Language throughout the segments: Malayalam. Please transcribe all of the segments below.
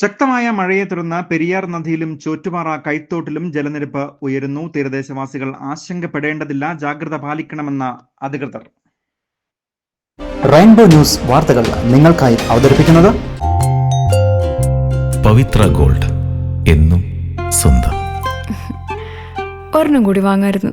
ശക്തമായ മഴയെ തുടർന്ന് പെരിയാർ നദിയിലും ചോറ്റുപാറ കൈത്തോട്ടിലും ജലനിരപ്പ് ഉയരുന്നു. തീരദേശവാസികൾ ആശങ്കപ്പെടേണ്ടതില്ല. ജാഗ്രത പാലിക്കണമെന്ന അധികൃതർ. റെയിൻബോ ന്യൂസ് വാർത്തകൾ നിങ്ങൾക്കായി അവതരിപ്പിക്കുന്നത് പവിത്ര ഗോൾഡ് എന്നും സ്വന്തം. ഒരെണ്ണം കൂടി വാങ്ങായിരുന്നു.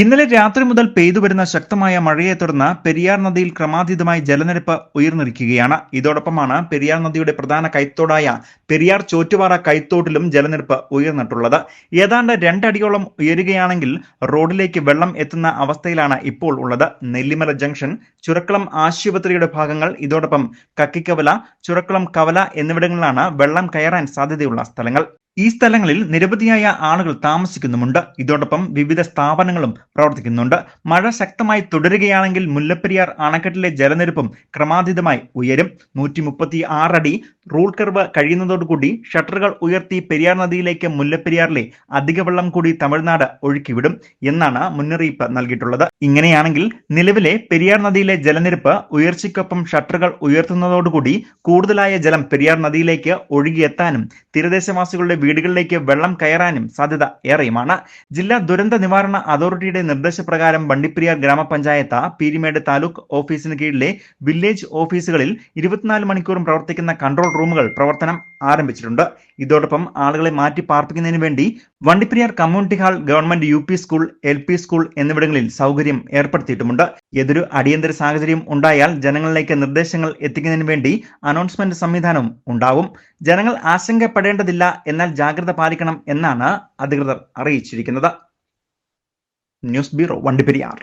ഇന്നലെ രാത്രി മുതൽ പെയ്തു വരുന്ന ശക്തമായ മഴയെ തുടർന്ന് പെരിയാർ നദിയിൽ ക്രമാതീതമായി ജലനിരപ്പ് ഉയർന്നിരിക്കുകയാണ്. ഇതോടൊപ്പമാണ് പെരിയാർ നദിയുടെ പ്രധാന കൈത്തോടായ പെരിയാർ ചോറ്റുപാറ കൈത്തോട്ടിലും ജലനിരപ്പ് ഉയർന്നിട്ടുള്ളത്. ഏതാണ്ട് രണ്ടടിയോളം ഉയരുകയാണെങ്കിൽ റോഡിലേക്ക് വെള്ളം എത്തുന്ന അവസ്ഥയിലാണ് ഇപ്പോൾ ഉള്ളത്. നെല്ലിമല ജംഗ്ഷൻ ചുരക്കളം ആശുപത്രിയുടെ ഭാഗങ്ങൾ ഇതോടൊപ്പം കക്കിക്കവല ചുരക്കളം കവല എന്നിവിടങ്ങളിലാണ് വെള്ളം കയറാൻ സാധ്യതയുള്ള സ്ഥലങ്ങൾ. ഈ സ്ഥലങ്ങളിൽ നിരവധിയായ ആളുകൾ താമസിക്കുന്നുമുണ്ട്. ഇതോടൊപ്പം വിവിധ സ്ഥാപനങ്ങളും പ്രവർത്തിക്കുന്നുണ്ട്. മഴ ശക്തമായി തുടരുകയാണെങ്കിൽ മുല്ലപ്പെരിയാർ അണക്കെട്ടിലെ ജലനിരപ്പും ക്രമാതീതമായി ഉയരും. നൂറ്റി മുപ്പത്തി ആറടി റൂൾ കർവ് കഴിയുന്നതോടുകൂടി ഷട്ടറുകൾ ഉയർത്തി പെരിയാർ നദിയിലേക്ക് മുല്ലപ്പെരിയാറിലെ അധിക വെള്ളം കൂടി തമിഴ്നാട് ഒഴുക്കിവിടും എന്നാണ് മുന്നറിയിപ്പ് നൽകിയിട്ടുള്ളത്. ഇങ്ങനെയാണെങ്കിൽ നിലവിലെ പെരിയാർ നദിയിലെ ജലനിരപ്പ് ഉയർച്ചയ്ക്കൊപ്പം ഷട്ടറുകൾ ഉയർത്തുന്നതോടുകൂടി കൂടുതലായ ജലം പെരിയാർ നദിയിലേക്ക് ഒഴുകിയെത്താനും തീരദേശവാസികളുടെ വീടുകളിലേക്ക് വെള്ളം കയറാനും സാധ്യത ഏറെയുമാണ്. ജില്ലാ ദുരന്ത നിവാരണ അതോറിറ്റിയുടെ നിർദ്ദേശപ്രകാരം വണ്ടിപ്രിയ ഗ്രാമപഞ്ചായത്ത് പീരിമേട് താലൂക്ക് ഓഫീസിന് കീഴിലെ വില്ലേജ് ഓഫീസുകളിൽ ഇരുപത്തിനാല് മണിക്കൂറും പ്രവർത്തിക്കുന്ന കൺട്രോൾ റൂമുകൾ പ്രവർത്തനം ആരംഭിച്ചിട്ടുണ്ട്. ഇതോടൊപ്പം ആളുകളെ മാറ്റി പാർപ്പിക്കുന്നതിന് വേണ്ടി Vandiperiyar community hall government U P school L P school എന്നിവിടങ്ങളിൽ സൗകര്യം ഏർപ്പെടുത്തിയിട്ടുമുണ്ട്. ഏതൊരു അടിയന്തര സാഹചര്യം ഉണ്ടായാൽ ജനങ്ങളിലേക്ക് നിർദ്ദേശങ്ങൾ എത്തിക്കുന്നതിന് വേണ്ടി അനൗൺസ്മെന്റ് സംവിധാനവും ഉണ്ടാവും. ജനങ്ങൾ ആശങ്കപ്പെടേണ്ടതില്ല എന്നാൽ ജാഗ്രത പാലിക്കണം എന്നാണ് അധികൃതർ അറിയിച്ചിരിക്കുന്നത്. News bureau Vandiperiyar.